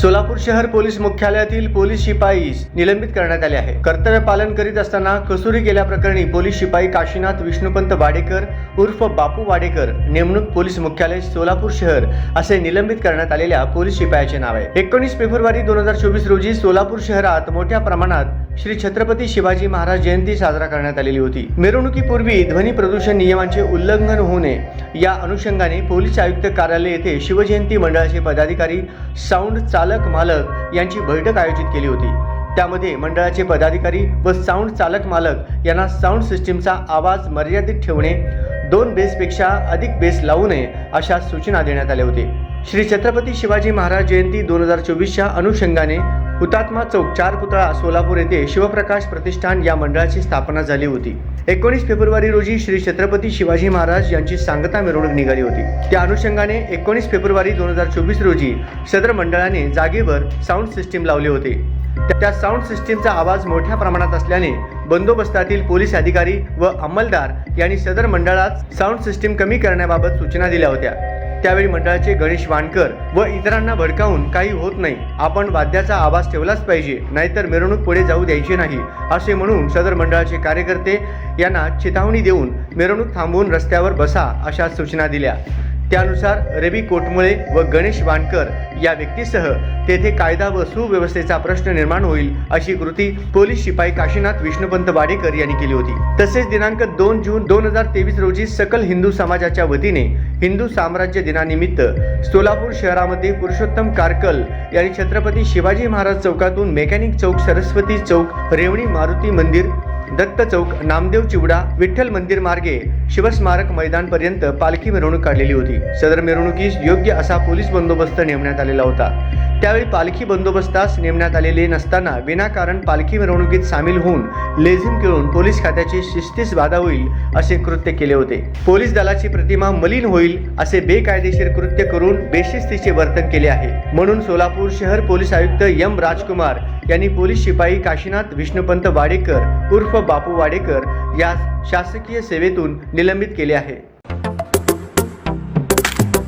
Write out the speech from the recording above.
सोलापूर शहर पोलीस मुख्यालयातील पोलीस शिपाई निलंबित करण्यात आले आहे. कर्तव्य पालन करीत असताना कसुरी केल्याप्रकरणी पोलीस शिपाई काशीनाथ विष्णुपंत वाडेकर उर्फ बापू वाडेकर नेमणूक पोलीस मुख्यालय सोलापूर शहर असे निलंबित करण्यात आलेल्या पोलीस शिपायाचे नाव आहे. एकोणीस फेब्रुवारी दोन हजार चोवीस रोजी सोलापूर शहरात मोठ्या प्रमाणात श्री छत्रपती शिवाजी महाराज जयंती साजरा करण्यात आलेली होती. मिरवणुकीपूर्वी ध्वनी प्रदूषण नियमांचे उल्लंघन होऊ नये या अनुषंगाने पोलीस आयुक्त कार्यालय येथे शिवजयंती मंडळाचे पदाधिकारी साऊंड चाल चालक मालक यांची बैठक आयोजित केली होती. त्यामध्ये मंडळाचे पदाधिकारी व साऊंड चालक मालक यांना साऊंड सिस्टीमचा आवाज मर्यादित ठेवणे दोन बेसपेक्षा अधिक बेस लावू नये अशा सूचना देण्यात आल्या होते श्री छत्रपती शिवाजी महाराज जयंती दोन हजार चोवीसच्या अनुषंगाने हुतात्मा चौक चार पुतळा सोलापूर येथे शिवप्रकाश प्रतिष्ठान या मंडळाची स्थापना झाली होती. एकोणीस फेब्रुवारी रोजी श्री छत्रपती शिवाजी महाराज यांची सांगता मिरवणूक निघाली होती. त्या अनुषंगाने एकोणीस फेब्रुवारी दोन हजार चोवीस रोजी सदर मंडळाने जागेवर साऊंड सिस्टीम लावले होते. त्या- त्या साऊंड सिस्टीमचा आवाज मोठ्या प्रमाणात असल्याने बंदोबस्तातील पोलीस अधिकारी व अंमलदार यांनी सदर मंडळात साऊंड सिस्टीम कमी करण्याबाबत सूचना दिल्या होत्या. त्यावेळी मंडळाचे गणेश वानकर व इतरांना भडकावून काही होत नाही. आपण वाद्याचा आवाज ठेवलाच पाहिजे नाहीतर मिरवणूक पुढे जाऊ द्यायची नाही असे म्हणून सदर मंडळाचे कार्यकर्ते यांना चेतावणी देऊन मिरवणूक थांबवून रस्त्यावर बसा अशा सूचना दिल्या. त्यानुसार रवी कोटमुळे व गणेश वानकर या व्यक्तीसह तेथे कायदा व सुव्यवस्थेचा प्रश्न निर्माण होईल अशी कृती पोलीस शिपाई काशीनाथ विष्णुपंत वाडेकर यांनी केली होती. तसेच दिनांक दोन जून दोन हजार तेवीस रोजी सकल हिंदू समाजाच्या वतीने हिंदू साम्राज्य दिनानिमित्त सोलापूर शहरामध्ये पुरुषोत्तम कारकल यांनी छत्रपती शिवाजी महाराज चौकातून मेकॅनिक चौक सरस्वती चौक रेवणी मारुती मंदिर दत्त चौक नामदेव चिवडा विठ्ठल मंदिर मार्गे शिवस्मारक मैदानपर्यंत पालखी मिरवणूक काढलेली होती. सदर मिरवणुकीस योग्य असा पोलीस बंदोबस्त नेमण्यात आलेला होता. त्यावेळी पालखी बंदोबस्तास नेमण्यात आलेले नसताना विनाकारण पालखी मिरवणुकीत सामील होऊन लेझिम खेळून पोलीस खात्याची शिस्तीस बाधा होईल असे कृत्य केले होते. पोलीस दलाची प्रतिमा मलिन होईल असे बेकायदेशीर कृत्य करून बेशिस्तीचे वर्तन केले आहे. म्हणून सोलापूर शहर पोलीस आयुक्त एम राजकुमार यांनी पोलीस शिपाई काशीनाथ विष्णुपंत वाडेकर उर्फ बापू वाडेकर यास शासकीय सेवेतून निलंबित केले आहे.